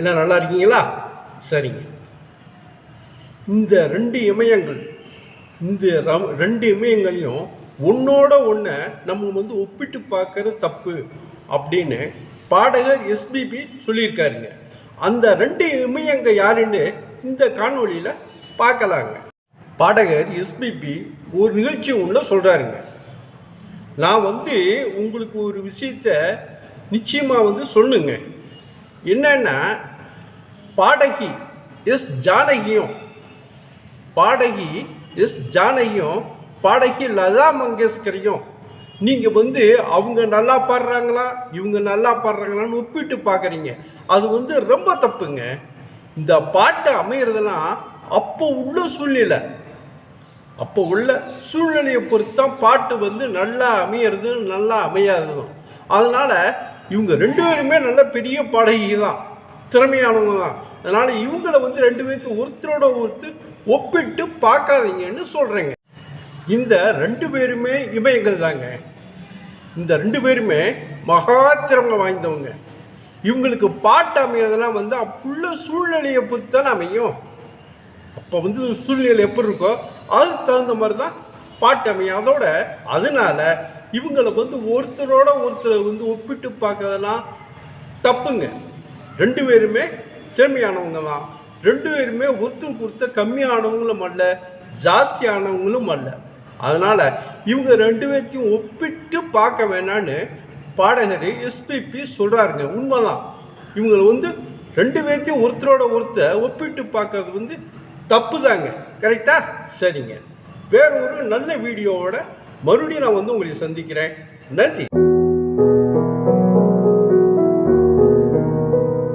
நல்லா இருக்கீங்களா? சரிங்க. இந்த ரெண்டு இமயங்கள் இந்த ரம்- ரெண்டு இமயங்களையும் ஒன்றோட ஒன்றை நம்ம வந்து ஒப்பிட்டு பார்க்கறது தப்பு அப்படின்னு பாடகர் எஸ்பிபி சொல்லியிருக்காருங்க. அந்த ரெண்டு இமயங்க யாருன்னு இந்த காணொலியில் பார்க்கலாங்க. பாடகர் எஸ்பிபி ஒரு நிகழ்ச்சி ஒன்று சொல்கிறாருங்க நான் வந்து உங்களுக்கு ஒரு விஷயத்த நிச்சயமாக வந்து சொல்லுங்க. என்னன்னா பாடகி எஸ் ஜானகியும். பாடகி எஸ் ஜானகியும் பாடகி லதா மங்கேஷ்கரையும். நீங்கள் வந்து அவங்க நல்லா பாடுறாங்களா இவங்க நல்லா பாடுறாங்களான்னு ஒப்பிட்டு பார்க்குறீங்க. அது வந்து ரொம்ப தப்புங்க. இந்த பாட்டு அமையிறதெல்லாம் அப்போ உள்ள சூழ்நிலை. அப்போ உள்ள சூழ்நிலையை பொறுத்து தான் பாட்டு வந்து நல்லா அமையிறது நல்லா அமையாததும். அதனால் இவங்க ரெண்டு பேருமே நல்ல பெரிய பாடகி தான் திறமையானவங்க தான் அதனால் இவங்களை வந்து ரெண்டு பேர்த்து ஒருத்தரோட ஒருத்தர் ஒப்பிட்டு பார்க்காதீங்கன்னு சொல்கிறேங்க இந்த ரெண்டு பேருமே இமயங்கள் தாங்க. இந்த ரெண்டு பேருமே மகா திறமை வாய்ந்தவங்க. இவங்களுக்கு பாட்டு அமையதெல்லாம் வந்து அப்புள்ள சூழ்நிலையை பொறுத்து தான் அமையும். அப்போ வந்து சூழ்நிலை எப்படி இருக்கோ அதுக்கு தகுந்த மாதிரி தான் பாட்டு அமையும். அதோட அதனால இவங்களை வந்து ஒருத்தரோட ஒருத்தரை வந்து ஒப்பிட்டு பார்க்கறதெல்லாம் தப்புங்க. ரெண்டு பேருமே திறமையானவங்க தான் ரெண்டு பேருமே ஒருத்தர் கொடுத்த கம்மியானவங்களும் அல்ல ஜாஸ்தியானவங்களும் அல்ல. அதனால் இவங்க ரெண்டு பேர்த்தையும் ஒப்பிட்டு பார்க்க வேணான்னு பாடகர் எஸ்பிபி சொல்கிறாருங்க உண்மைதான். இவங்களை வந்து ரெண்டு பேர்த்தையும் ஒருத்தரோட ஒருத்தர் ஒப்பிட்டு பார்க்கறது வந்து தப்பு தாங்க கரெக்டாக சரிங்க. வேற ஒரு நல்ல வீடியோவோட மறுபடியும் நான் வந்து உங்களை சந்திக்கிறேன். நன்றி.